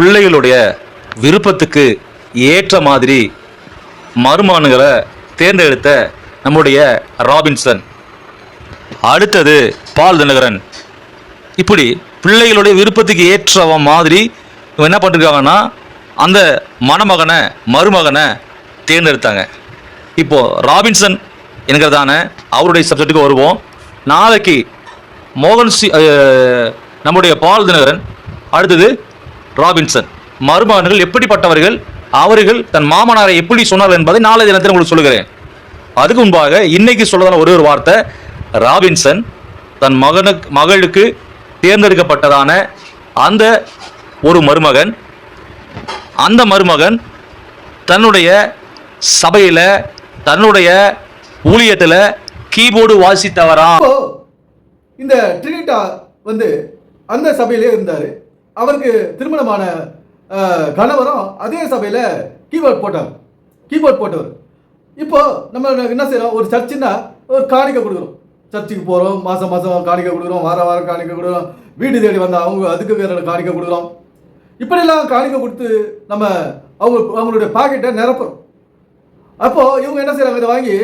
பிள்ளைகளுடைய விருப்பத்துக்கு ஏற்ற மாதிரி மருமானுகளை தேர்ந்தெடுத்த நம்முடைய ராபின்சன். அடுத்தது பால் தினகரன். இப்படி பிள்ளைகளுடைய விருப்பத்துக்கு ஏற்ற மாதிரி இவன் என்ன பண்ணிருக்காங்கன்னா அந்த மணமகனை மருமகனை தேர்ந்தெடுத்தாங்க. இப்போ ராபின்சன் என்கிறதான அவருடைய சப்ஜெக்ட்டுக்கு வருவோம். நாளைக்கு மோகன் சி நம்முடைய பால் தினகரன். அடுத்தது ராபின்சன். மருமகன்கள் எப்படிப்பட்டவர்கள்? அவர்கள் தன் மாமனாரை எப்படி சொன்னார்கள் என்பதை நாளை தினத்தில் உங்களுக்கு சொல்லுகிறேன். அதுக்கு முன்பாக இன்னைக்கு சொல்லதான ஒரே ஒரு வார்த்தை ராபின்சன் தன் மகனுக்கு மகளுக்கு தேர்ந்தெடுக்கப்பட்டதான அந்த ஒரு மருமகன் அந்த மருமகன் தன்னுடைய சபையில் தன்னுடைய ஊழியத்தில் கீபோர்டு வாசித்தவரா? இந்த ட்ரினிட்டா வந்து அந்த சபையிலே இருந்தார். அவருக்கு திருமணமான கணவரும் அதே சபையில் கீபோர்ட் போட்டார். கீபோர்ட் போட்டவர். இப்போ நம்ம என்ன செய்கிறோம் ஒரு சர்ச்சுன்னா ஒரு காணிக்கை கொடுக்குறோம். சர்ச்சுக்கு போகிறோம் மாதம் மாதம் காணிக்கை கொடுக்குறோம் வாரம் வாரம் காணிக்கை கொடுக்குறோம் வீடு தேடி வந்தால் அவங்க அதுக்கு வேற காணிக்கை கொடுக்குறோம். இப்படிலாம் காணிக்கை கொடுத்து நம்ம அவங்க அவங்களுடைய பாக்கெட்டை நிரப்புறோம். அப்போது இவங்க என்ன செய்கிறாங்க இதை வாங்கி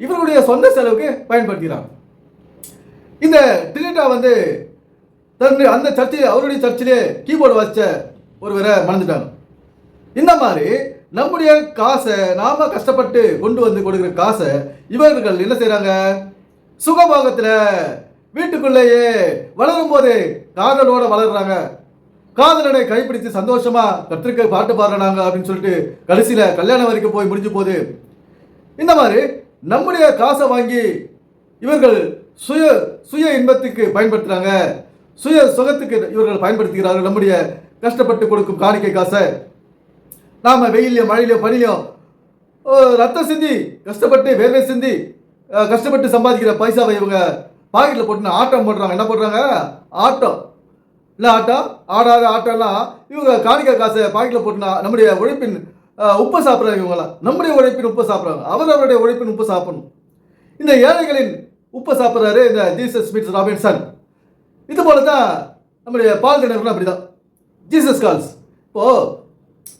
இவர்களுடைய சொந்த செலவுக்கு பயன்படுத்திக்கிறாங்க. இந்த டிலிட்டா வந்து தன்னுடைய அந்த சர்ச்சில் அவருடைய சர்ச்சிலே கீபோர்டு வச்ச ஒருவரை மறந்துட்டாங்க. இந்த மாதிரி நம்முடைய காசை நாம கஷ்டப்பட்டு கொண்டு வந்து கொடுக்குற காசை இவர்கள் என்ன செய்கிறாங்க சுகபோகத்தில் வீட்டுக்குள்ளேயே வளரும் போது காதலோட வளர்றாங்க. காதலனை கைப்பிடித்து சந்தோஷமா கத்திரிக்க பாட்டு பாடுறாங்க அப்படின்னு சொல்லிட்டு கடைசியில கல்யாணம் வரைக்கும் போய் முடிஞ்சு போகுது இந்த மாதிரி நம்முடைய காசை வாங்கி இவர்கள் சுய சுய இன்பத்துக்கு பயன்படுத்துறாங்க. சுய சுகத்துக்கு இவர்கள் பயன்படுத்துகிறார்கள். நம்முடைய கஷ்டப்பட்டு கொடுக்கும் காணிக்கை காசை. நாம் வெயிலையும் மழையிலையும் பனிலையும் ரத்தம் சிந்தி கஷ்டப்பட்டு வேர்வை சிந்தி கஷ்டப்பட்டு சம்பாதிக்கிற பைசாவை இவங்க பாக்கெட்டில் போட்டு ஆட்டம் போடுறாங்க. என்ன போடுறாங்க? ஆட்டம். இல்லை ஆட்டம்? ஆடாத ஆட்டம்லாம் இவங்க காணிக்கை காசை பாக்கெட்டில் போட்டுனா நம்முடைய உழைப்பின் உப்பு உப்பை சாப்பிட்றாங்க இவங்களாம் நம்முடைய உழைப்பின் உப்பை சாப்பிட்றாங்க. அவரவருடைய உழைப்பின் உப்பை சாப்பிடணும். இந்த ஏழைகளின் உப்பை சாப்பிட்றாரு இந்த ஜீசஸ் ஸ்மித் ராபின்சன். இது போல தான் நம்முடைய பால் திணக்கெல்லாம் அப்படி தான் ஜீசஸ் கால்ஸ் இப்போ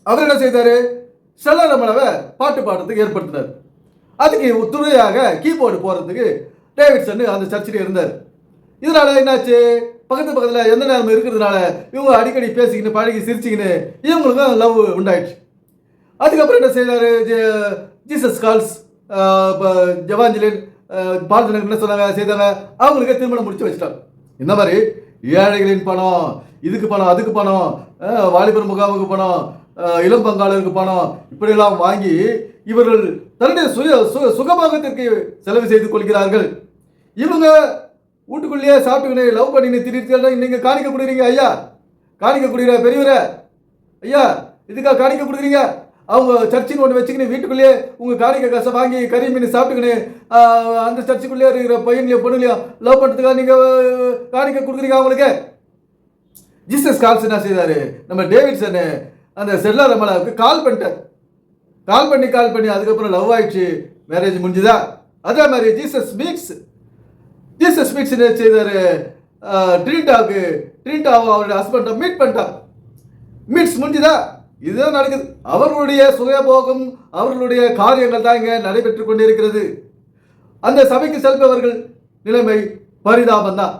அவர் என்ன செய்தாரு? செல்லரமனவை பாட்டு பாடுறதுக்கு ஏற்படுத்தினார். அதுக்கு துணையாக கீபோர்டு போடுறதுக்கு டேவிட்சன் அந்த சர்ச்சில் இருந்தார். இதனால என்னாச்சு? பக்கத்து பக்கத்தில் எந்த நேரம் இருக்கிறதுனால இவங்க அடிக்கடி பேசிக்கின்னு பழகி சிரிச்சிக்கின்னு இவங்களுக்கும் லவ் உண்டாயிடுச்சு. அதுக்கப்புறம் என்ன செய்தார்? ஜீசஸ் கால்ஸ் இப்போ ஜவாஞ்சலின் பாலத்தினர் என்ன சொன்னாங்க? செய்தாங்க? அவங்களுக்கு திருமணம் முடிச்சு வச்சிட்டாங்க. இந்த மாதிரி? ஏழைகளின் பணம் இதுக்கு பணம் அதுக்கு பணம் வாலிபர் முகாமுக்கு பணம் இளம் பங்காளருக்கு பணம் இப்படியெல்லாம் வாங்கி இவர்கள் தன்னுடைய சுய சு சுகபாகத்திற்கு செலவு செய்து கொள்கிறார்கள். இவங்க வீட்டுக்குள்ளேயே சாப்பிட்டுக்கினு லவ் பண்ணின்னு திடீர்னு நீங்கள் காணிக்க கொடுக்குறீங்க ஐயா. காணிக்க கொடுக்குற பெரியவரே ஐயா இதுக்காக காணிக்க கொடுக்குறீங்க. அவங்க சர்ச்சின்னு ஒன்று வச்சுக்கின்னு வீட்டுக்குள்ளேயே உங்கள் காணிக்கை காசை வாங்கி கறி மீன் சாப்பிட்டுக்கின்னு அந்த சர்ச்சுக்குள்ளேயே இருக்கிற பையன்லையோ பொண்ணுலையோ லவ் பண்ணுறதுக்காக நீங்கள் காணிக்க கொடுக்குறீங்க அவங்களுக்கு? ஜீசஸ் கால்ஸ் என்ன செய்தார் நம்ம டேவிட்சனு அந்த செல்லா ரமலாவுக்கு கால் பண்ணிட்டார். கால் பண்ணி கால் பண்ணி அதுக்கப்புறம் லவ் ஆயிடுச்சு. மேரேஜ் முடிஞ்சுதா? அதே மாதிரி ஜீசஸ் மீக்ஸ் ஜீசஸ் மீக்ஸ் என்ன செய்தார் ட்ரீண்டாவுக்கு ட்ரீண்டாவும் அவருடைய ஹஸ்பண்டை மீட் பண்ணிட்டார். மீட்ஸ் முடிஞ்சுதா? இதுதான் நடக்குது. அவர்களுடைய சுயபோகம் அவர்களுடைய காரியங்கள் தான் இங்கே நடைபெற்று கொண்டிருக்கிறது. அந்த சபைக்கு செல்பவர்கள் நிலைமை பரிதாபம் தான்.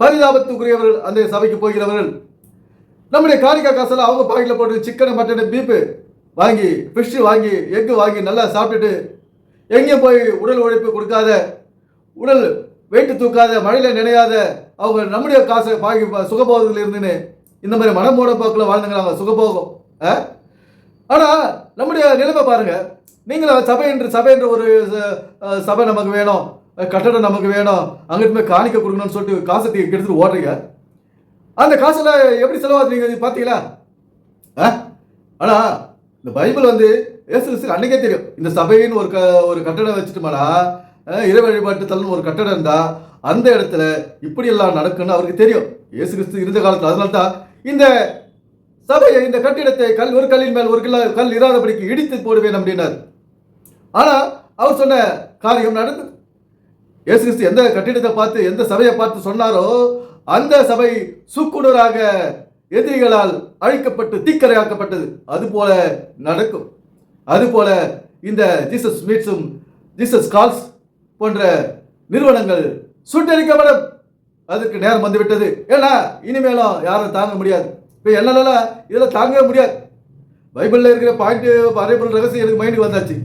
பரிதாபத்துக்குரியவர்கள் அந்த சபைக்கு போகிறவர்கள். நம்முடைய காணிக்கா காசெல்லாம் அவங்க பாக்கெட்டில் போட்டு சிக்கனை மட்டனு பீப்பு வாங்கி ஃபிஷ்ஷு வாங்கி எக்கு வாங்கி நல்லா சாப்பிட்டுட்டு எங்கேயும் போய் உடல் உழைப்பு கொடுக்காத உடல் வெயிட்டு தூக்காத மழையில் நினையாத அவங்க நம்முடைய காசை பாக்கி சுகபோகத்தில் இருந்துன்னு இந்த மாதிரி மனமோட போக்கில் வாழ்ந்துங்கிறாங்க சுகபோகம். ஆ? நம்முடைய நிலைமை பாருங்க. நீங்களும் சபை என்று சபை என்ற ஒரு சபை நமக்கு வேணும். கட்டடம் நமக்கு வேணும். அங்கிட்டு போய் காணிக்க கொடுக்கணும்னு சொல்லிட்டு காசை தூக்கி எடுத்துட்டு ஓடுறீங்க. அந்த காசெல்லாம் எப்படி செலவாது நீங்கள் பார்த்தீங்களா? ஆ? ஆனா இந்த பைபிள் வந்து ஏசு கிறிஸ்து அன்னைக்கே தெரியும். இந்த சபைன்னு ஒரு க ஒரு கட்டடம் வச்சுட்டுமாடா. இறை வழிபாட்டு தலன்னு ஒரு கட்டடம் இருந்தா அந்த இடத்துல இப்படி எல்லாம் நடக்குன்னு அவருக்கு தெரியும். ஏசு கிறிஸ்து இருந்த காலத்தில் அதனால தான் இந்த சபையை இந்த கட்டிடத்தை கல் ஒரு கல்லின் மேல் ஒரு கல்ல கல் இராதபடிக்கு இடித்து போடுவேன் அப்படின்னார். ஆனால் அவர் சொன்ன காரியம் நடந்தது. இயேசு கிறிஸ்து எந்த கட்டிடத்தை பார்த்து எந்த சபையை பார்த்து சொன்னாரோ அந்த சபை சுக்குனராக எதிரிகளால் அழிக்கப்பட்டு தீக்கரையாக்கப்பட்டது. அதுபோல நடக்கும். அதுபோல இந்த ஜீசஸ் மீட்ஸும் ஜீசஸ் கால்ஸ் போன்ற நிறுவனங்கள் சுட்டரிக்கப்படும். அதுக்கு நேரம் வந்துவிட்டது. ஏன்னா இனிமேலும் யாரும் தாங்க முடியாது. இப்போ என்னால இதெல்லாம் தாங்கவே முடியாது. பைபிளில் இருக்கிற பாயிண்ட் பைபிள் ரகசியம் எனக்கு மைண்டுக்கு வந்தாச்சு.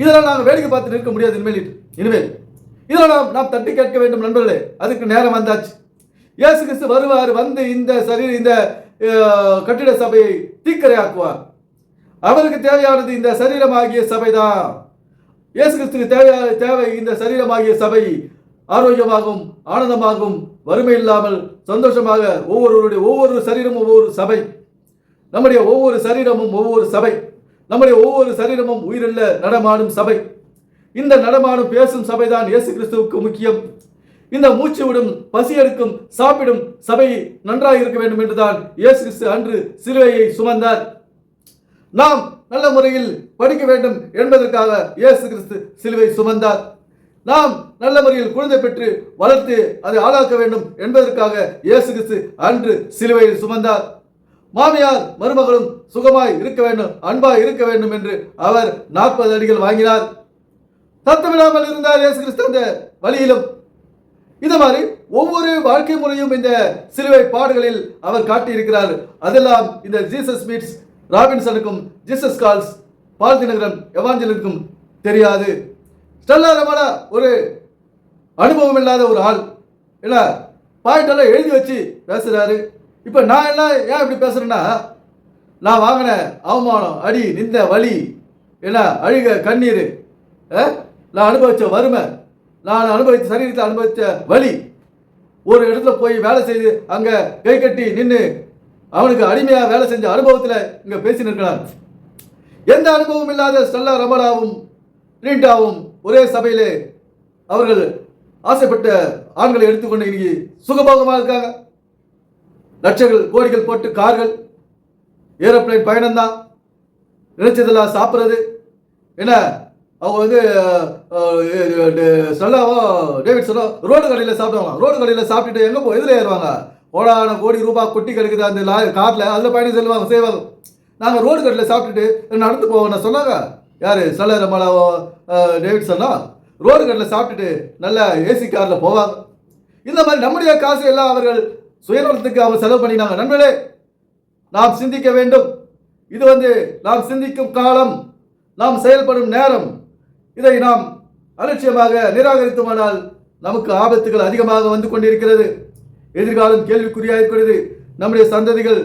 இதெல்லாம் நாங்கள் வேடிக்கை பார்த்து நிற்க முடியாது இனிமேல் இனிமேல். இதெல்லாம் நாம் நாம் தட்டி கேட்க வேண்டும் நண்பர்களே. அதுக்கு நேரம் வந்தாச்சு. இயேசு கிறிஸ்து வருவார் வந்து இந்த சரீர இந்த கட்டிட சபையை தீக்கரையாக்குவார். அவருக்கு தேவையானது இந்த சரீரமாகிய சபைதான். இயேசு கிறிஸ்துக்கு தேவையான தேவை இந்த சரீரமாகிய சபை. ஆரோக்கியமாகவும் ஆனந்தமாகவும் வறுமை இல்லாமல் சந்தோஷமாக ஒவ்வொருவருடைய ஒவ்வொரு சரீரமும் ஒவ்வொரு சபை. நம்முடைய ஒவ்வொரு சரீரமும் ஒவ்வொரு சபை. நம்முடைய ஒவ்வொரு சரீரமும் உயிருள்ள நடமாடும் சபை. இந்த நடமாடும் பேசும் சபைதான் இயேசு கிறிஸ்துவுக்கு முக்கியம். இந்த மூச்சு விடும் பசி எடுக்கும் சாப்பிடும் சபை நன்றாக இருக்க வேண்டும் என்றுதான் இயேசு கிறிஸ்து அன்று சிலுவையை சுமந்தார். நாம் நல்ல முறையில் படிக்க வேண்டும் என்பதற்காக இயேசு கிறிஸ்து சிலுவை சுமந்தார். நாம் நல்ல முறையில் குழந்தை பெற்று வளர்த்து அதை ஆளாக்க வேண்டும் என்பதற்காக இயேசு கிறிஸ்து அன்று சிலுவையில் சுமந்தார். மாமியார் மருமகளும் சுகமாய் இருக்க வேண்டும் அன்பாய் இருக்க வேண்டும் என்று அவர் நாற்பது அடிகள் வாங்கினார். தத்தமிடாமல் இருந்தார் இயேசு கிறிஸ்து அந்த வழியிலும். இந்த மாதிரி ஒவ்வொரு வாழ்க்கை முறையும் இந்த சிலுவை பாடுகளில் அவர் காட்டியிருக்கிறார். அதெல்லாம் இந்த ஜீசஸ் மீட்ஸ் ராபின்சனுக்கும் ஜீசஸ் கால்ஸ் பால் தினகரன் எவாஞ்சலுக்கும் தெரியாது. ஸ்டெல்லா ரமணா ஒரு அனுபவம் இல்லாத ஒரு ஆள். இல்லை பாயிண்ட் எல்லாம் எழுதி வச்சு பேசுகிறாரு இப்போ நான் என்ன ஏன் இப்படி பேசுகிறேன்னா நான் வாங்கின அவமானம் அடி நிந்த வலி என்ன அழுக கண்ணீர் நான் அனுபவித்த வறுமை நான் அனுபவித்த சரீரத்தை அனுபவித்த வழி ஒரு இடத்துல போய் வேலை செய்து அங்கே கை கட்டி நின்று அவனுக்கு அடிமையாக வேலை செஞ்ச அனுபவத்தில் இங்கே பேசி நிற்கிறான் எந்த அனுபவம் இல்லாத ஸ்டெல்லா ரமணாவும் ரீண்டாவும் ஒரே சபையிலே அவர்கள் ஆசைப்பட்ட ஆண்களை எடுத்துக்கொண்டு இன்னைக்கு சுகபோகமாக இருக்காங்க. லட்சங்கள் கோடிகள் போட்டு கார்கள் ஏரோப்ளேன் பயணம்தான். நினைச்சதெல்லாம் சாப்பிட்றது. என்ன அவங்க வந்து சொல்லாவோ டேவிட் சொல்லோ ரோடு கடையில் சாப்பிடுவாங்க. ரோடு கடையில் சாப்பிட்டுட்டு எங்கே போ எதில் ஏறுவாங்க? கோடான கோடி ரூபாய் கொட்டி கிடக்குது? அந்த லா காரில் அதில் பயணம் செல்வாங்க செய்வாங்க. நாங்கள் ரோடு கடையில் சாப்பிட்டுட்டு நடந்து போவோம் நான் சொன்னாங்க. யார்? சொல்ல டேவிட் சொன்னா ரோடு கடையில் சாப்பிட்டுட்டு நல்ல ஏசி காரில் போவாங்க. இந்த மாதிரி நம்முடைய காசு எல்லாம் அவர்கள் சுயநலத்துக்கு அவங்க செலவு பண்ணினாங்க. நண்பர்களே நாம் சிந்திக்க வேண்டும். இது வந்து நாம் சிந்திக்கும் காலம் நாம் செயல்படும் நேரம். இதை நாம் அலட்சியமாக நிராகரித்தோமானால் நமக்கு ஆபத்துகள் அதிகமாக வந்து கொண்டிருக்கிறது. எதிர்காலம் கேள்விக்குறியாக இருக்கிறது நம்முடைய சந்ததிகள்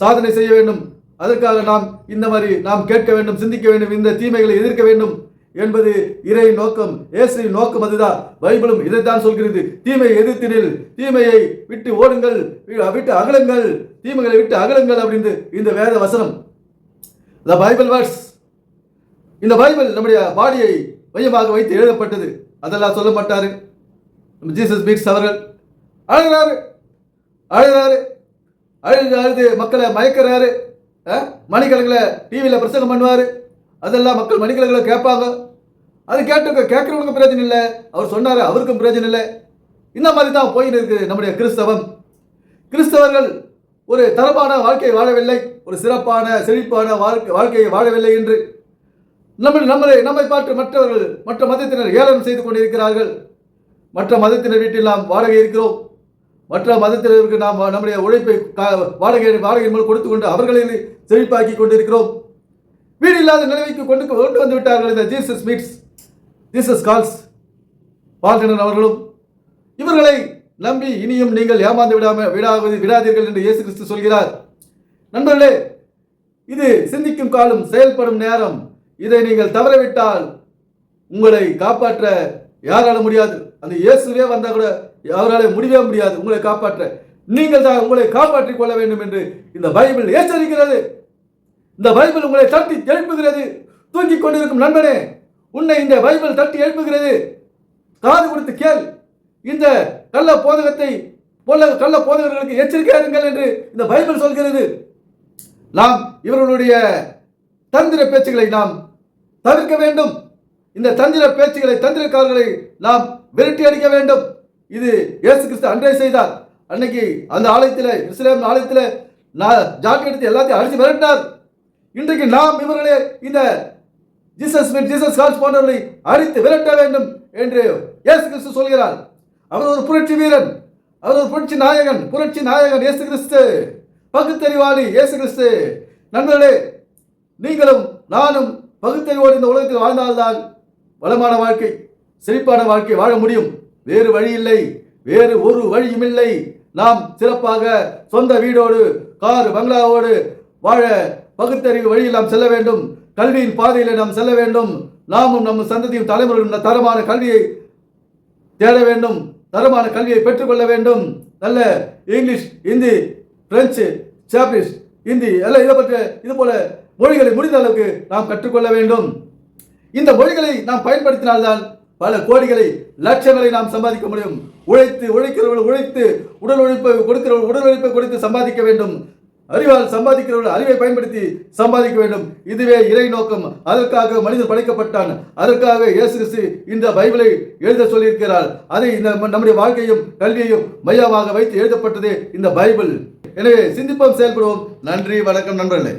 சாதனை செய்ய வேண்டும். அதற்காக நாம் இந்த மாதிரி நாம் கேட்க வேண்டும் சிந்திக்க வேண்டும் இந்த தீமைகளை எதிர்க்க வேண்டும். என்பது இறை நோக்கம் இயேசுவின் நோக்கம் அதுதான். பைபிளும் இதைத்தான் சொல்கிறது. தீமையை எதிர்த்தினில் தீமையை விட்டு ஓடுங்கள் வி- விட்டு அகலுங்கள் தீமைகளை விட்டு அகலுங்கள் அப்படின்னு இந்த வேத வசனம். த பைபிள் வேர்ட்ஸ் இந்த பைபிள் நம்முடைய பாடியை மையமாக வைத்து எழுதப்பட்டது. அதெல்லாம் சொல்ல மாட்டாரு. ஜீசஸ் பீட்ஸ் அவர்கள். அழுகிறாரு. அழுகிறாரு. அழுது அழுது மக்களை மயக்கிறாரு. அஹ், டிவியில் பிரசங்கம் பண்ணுவார். அதெல்லாம் மக்கள் மணிக்கணக்கில் கேட்பாங்க. அது கேட்டு கேட்குறவங்களுக்கு பிரயோஜனம் இல்லை. அவர் சொன்னார் அவருக்கும் பிரயோஜனம் இல்லை. இந்த மாதிரி தான் போயின்னு இருக்குது நம்முடைய கிறிஸ்தவம். கிறிஸ்தவர்கள் ஒரு தரமான வாழ்க்கையை வாழவில்லை ஒரு சிறப்பான செழிப்பான வாழ்க்கை வாழ்க்கையை வாழவில்லை என்று. நம்ம நம்மளை நம்மை பார்த்து மற்றவர்கள் மற்ற மதத்தினர் ஏளனம் செய்து கொண்டிருக்கிறார்கள். மற்ற மதத்தினர் வீட்டில் நாம் வாடகை இருக்கிறோம். மற்ற மதத்தினருக்கு நாம் நம்முடைய உழைப்பை வாடகை வாடகை மூலம் கொடுத்து கொண்டு அவர்களை செழிப்பாக்கி கொண்டிருக்கிறோம். வீடு இல்லாத நிலைமைக்கு கொண்டு கொண்டு வந்து விட்டார்கள் இந்த ஜீசஸ் மீட்ஸ். ஜீசஸ் கால்ஸ் பால்டனர் அவர்களும் இவர்களை நம்பி இனியும் நீங்கள் ஏமாந்து விடாம விடாவது விடாதீர்கள் என்று இயேசு கிறிஸ்து சொல்கிறார். நண்பர்களே இது சிந்திக்கும் காலம் செயல்படும் நேரம். இதை நீங்கள் தவறவிட்டால் உங்களை காப்பாற்ற யாரால முடியாது. அந்த இயேசுவே வந்தால் கூட அவரால் முடியவே முடியாது. உங்களை காப்பாற்ற. நீங்கள் தான் உங்களை காப்பாற்றிக் கொள்ள வேண்டும் என்று இந்த பைபிள் எச்சரிக்கிறது. இந்த பைபிள் உங்களை தட்டி எழுப்புகிறது. தூங்கிக் கொண்டிருக்கும் நண்பனே உன்னை இந்த பைபிள் தட்டி எழுப்புகிறது. காது கொடுத்து கேள். இந்த கள்ள போதகத்தை போல கள்ள போதகர்களுக்கு எச்சரிக்கையாருங்கள் என்று இந்த பைபிள் சொல்கிறது. நாம் இவர்களுடைய தந்திர பேச்சுகளை நாம் தவிர்க்க வேண்டும். இந்த தந்திர பேச்சுகளை தந்திரக்காரர்களை நாம் விரட்டி அடிக்க வேண்டும். இது இயேசு கிறிஸ்து அன்றே செய்தார். அன்னைக்கு அந்த ஆலயத்தில் இஸ்லாம் ஆலயத்தில் நான் ஜாக்கி எடுத்து எல்லாத்தையும் அடிச்சு விரட்டினார் இன்றைக்கு நாம் இவர்களே இந்த ஜீசஸ் மீன் ஜீசஸ் கால்ஸ் போன்றவர்களை அழித்து விரட்ட வேண்டும் என்று இயேசு கிறிஸ்து சொல்கிறார். அவர் ஒரு புரட்சி வீரன். அவர் ஒரு புரட்சி நாயகன். புரட்சி நாயகன் இயேசு கிறிஸ்து. பகுத்தறிவாளி இயேசு கிறிஸ்து. நண்பர்களே நீங்களும் நானும் பகுத்தறிவோடு இந்த உலகத்தில் வாழ்ந்தால்தான் வளமான வாழ்க்கை செழிப்பான வாழ்க்கை வாழ முடியும். வேறு வழி இல்லை. வேறு ஒரு வழியும் இல்லை. நாம் சிறப்பாக சொந்த வீடோடு கார் பங்களாவோடு வாழ பகுத்தறிவு வழியில் நாம் செல்ல வேண்டும். கல்வியின் பாதையில் நாம் செல்ல வேண்டும். நாமும் நம் சந்ததியும் தலைமுறையும் தரமான கல்வியை தேட வேண்டும். தரமான கல்வியை பெற்றுக்கொள்ள வேண்டும். நல்ல English Hindi French Japanese Hindi எல்லாம் இதை பற்ற இது போல மொழிகளை முடிந்த அளவுக்கு நாம் கற்றுக்கொள்ள வேண்டும். இந்த மொழிகளை நாம் பயன்படுத்தினால்தான் பல கோடிகளை லட்சங்களை நாம் சம்பாதிக்க முடியும். உழைத்து உழைக்கிறவர்கள் உழைத்து உடல் உழைப்பை கொடுக்கிறவர்கள் உடல் உழைப்பை கொடுத்து சம்பாதிக்க வேண்டும். அறிவால் சம்பாதிக்கிறவர்கள் அறிவை பயன்படுத்தி சம்பாதிக்க வேண்டும். இதுவே இறை நோக்கம். அதற்காக மனிதன் படைக்கப்பட்டான். அதற்காக இயேசு கிறிஸ்து இந்த பைபிளை எழுத சொல்லியிருக்கிறார். அதை இந்த நம்முடைய வாழ்க்கையும் கல்வியையும் மையமாக வைத்து எழுதப்பட்டது இந்த பைபிள். எனவே சிந்திப்போம் செயல்படுவோம். நன்றி வணக்கம் நண்பர்களே.